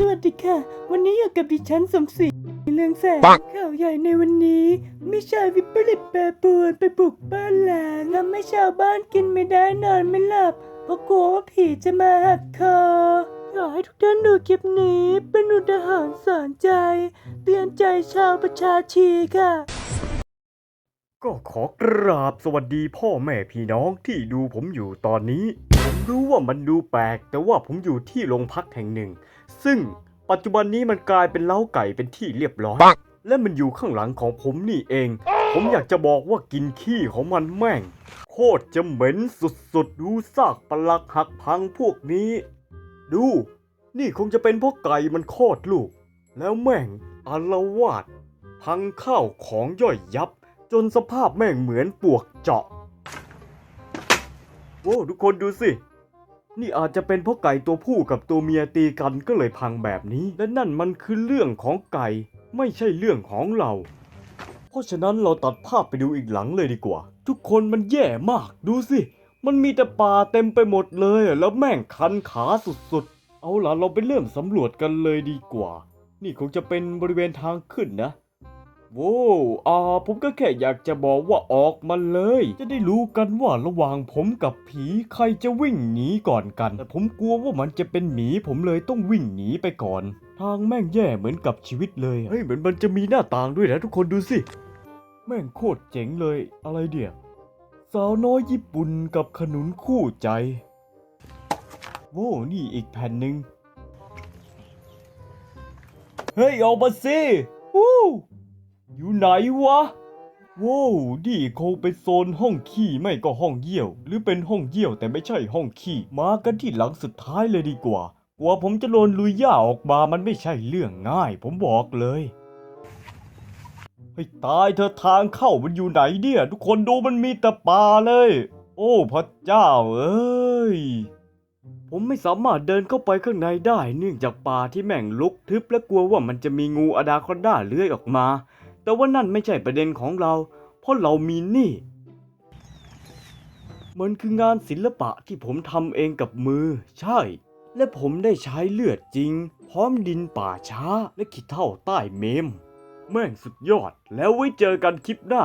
สวัสดีค่ะ วันนี้อยู่กับดิฉันสมศรีเรืองแสงปังข่าวใหญ่ในวันนี้มิชายวิปริตแปรปรวนไปบุกบ้านหลางทำให้ชาวบ้านกินไม่ได้นอนไม่หลับเพราะกลัวว่าผีจะมาหักคออยากให้ทุกท่านดูคลิปนี้เป็นอุทาหรณ์สอนใจ เตือนใจชาวประชาชีค่ะ ก็ขอกราบสวัสดีพ่อแม่พี่น้องที่ดูผมอยู่ตอนนี้ผม รู้ว่ามันดูแปลก แต่ว่าผมอยู่ที่โรงพักแห่งหนึ่ง ซึ่งปัจจุบันนี้มันกลายเป็นเล้าไก่เป็นที่เรียบร้อย และมันอยู่ข้างหลังของผมนี่เอง ผมอยากจะบอกว่ากินขี้ของมันแม่ง โคตรจะเหม็นสุดๆดูซากปลักหักพังพวกนี้ ดู นี่คงจะเป็นเพราะไก่มันโคตรลูก แล้วแม่งอารวาดพังข้าวของย่อยยับ จนสภาพแม่งเหมือนปวกเจาะโอ้ทุกคนดูสิ นี่อาจจะเป็นเพราะไก่ตัวผู้กับตัวเมียตีกันก็เลยพังแบบนี้ และนั่นมันคือเรื่องของไก่ ไม่ใช่เรื่องของเรา เพราะฉะนั้นเราตัดภาพไปดูอีกหลังเลยดีกว่า ทุกคนมันแย่มาก ดูสิ มันมีแต่ป่าเต็มไปหมดเลยแล้วแม่งคันขาสุดๆ เอาล่ะเราไปเริ่มสำรวจกันเลยดีกว่า นี่คงจะเป็นบริเวณทางขึ้นนะ โว้วอ่าผมก็แค่อยากจะบอกว่าออกมาเลย จะได้รู้กันว่าระหว่างผมกับผีใครจะวิ่งหนีก่อนกัน แต่ผมกลัวว่ามันจะเป็นหมีผมเลยต้องวิ่งหนีไปก่อน ทางแม่งแย่เหมือนกับชีวิตเลยอะเฮ้ยเหมือนมันจะมีหน้าต่างด้วยนะทุกคนดูสิ แม่งโคตรเจ๋งเลย อะไรเดียสาวน้อยญี่ปุ่นกับขนุนคู่ใจโว้นี่อีกแผ่นหนึ่งเฮ้ยออกมาสิวู้ อยู่ไหนวะว้าวนี่คงเป็นโซนห้องขี้ไม่ก็ห้องเยี่ยว หรือเป็นห้องเยี่ยวแต่ไม่ใช่ห้องขี้มากันที่หลังสุดท้ายเลยดีกว่า กว่าผมจะโดนลุยย่าออกมามันไม่ใช่เรื่องง่าย ผมบอกเลยให้ตายเธอะทางเข้ามันอยู่ไหนเนี่ย ทุกคนดูมันมีแต่ป่าเลย โอ้พระเจ้าเอ้ยผมไม่สามารถเดินเข้าไปข้างในได้ เนื่องจากป่าที่แม่งลุกทึบและกลัวว่ามันจะมีงูอดาคอนด้าเลื้อยออกมา แต่ว่านั่นไม่ใช่ประเด็นของเรา เพราะเรามีนี่มันคืองานศิลปะที่ผมทำเองกับมือ ใช่ และผมได้ใช้เลือดจริง พร้อมดินป่าช้าและขี้เถ้าใต้เมม แม่งสุดยอดแล้วไว้เจอกันคลิปหน้า